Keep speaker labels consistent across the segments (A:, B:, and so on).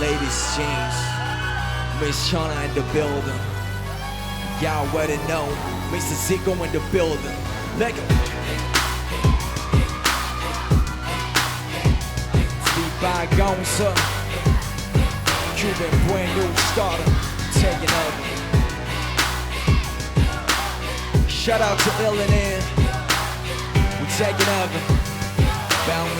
A: Ladies James, Miss Shauna in the building. Y'all already know, Mr. Zico in the building. Let go. Steve Gonza, Cuban brand new starter, taking over. Shout out to Illinois, we're taking over. Bound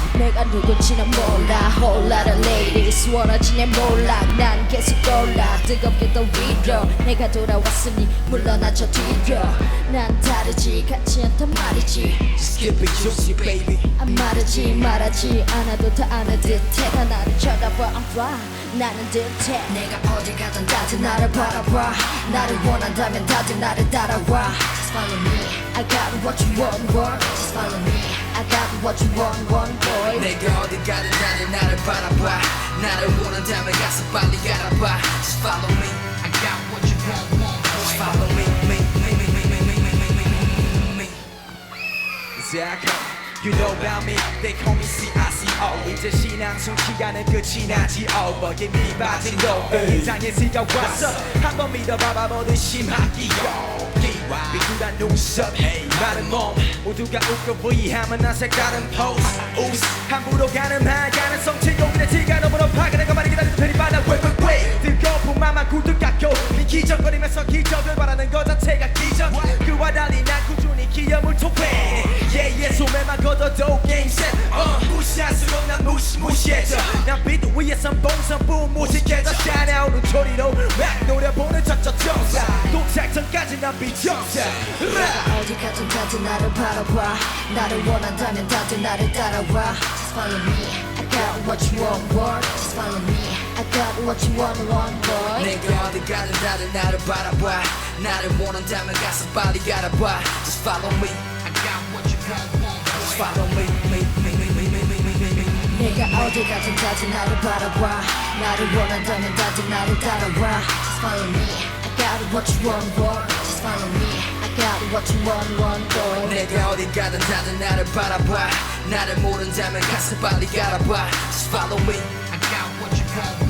B: 내가 누군지는 몰라 Whole lot of ladies 원하지 내 몰라 난 계속 올라 뜨겁게 더 위로 내가 돌아왔으니 물러나 저 뒤로 난 다르지 같지 않단 말이지
A: Skip it, juicy baby.
B: 안 말하지 말하지 않아도 다 아는 듯해 다 나를 쳐다봐 I'm fly 나는 듯해 내가 어디 가든 다들 나를 바라봐 나를 원한다면 다들 나를 따라와 Just follow me I got what you want want Just follow me I got what you want want
C: 내가 어디 가든 다들 나를 바라봐 나를 원한다면 가서 빨리 가라봐 Just follow me I got what you want, want Just follow me, me, me, me, me, me, me, me, me, me, me.
A: Zach, you know about me, they call me C-I-C-O 이제 신앙송 시간은 끝이 나지 over Give me 빠진 너 인상의 시가 왔어 한번 믿어봐봐 뭐든 심하기요 비굴한 눈썹 마른 몸. 모두가 웃고 부이하면 나 색다른 포즈 우스 함부로 가는 하가는 성체 용인의 티가 너무나 내가 많이 기다리는 편이 많아. 왜왜왜 뜨거운 맘만 구두 깎고 네 기적거리면서 기적을 바라는 것 자체가 기적. 그와 달리 난 꾸준히 기염을 토해. 예예 소매만 걷어도 게임 셋 어, 무시할수록 난 무시무시해져. 난 비트 위에 선 봉 선부 무식해져. 샤나오는 소리로 막 노려보 난 비정사
B: 어디 가든 다들 나를 바라봐 나를 원한다면 다들 나를 따라와 Just follow me I got what you want want Just follow me I got what you want want boy
C: 내가 어디 가든 다들 나를 바라봐 나를 원한다면 가서 빨리 가라봐 Just follow me I got what you want, want Just follow me, me, me, me, me, me, me, me, me, me.
B: 내가 어디 가든 다들 나를 바라봐 나를 원한다면 다들 나를 따라와 Just follow me I got what you want want Just follow me I got what you want want boy
C: 내가 어디 가든 다들 나를 바라봐 나를 모른다면 가서 빨리 가라봐 Just follow me I got what you want,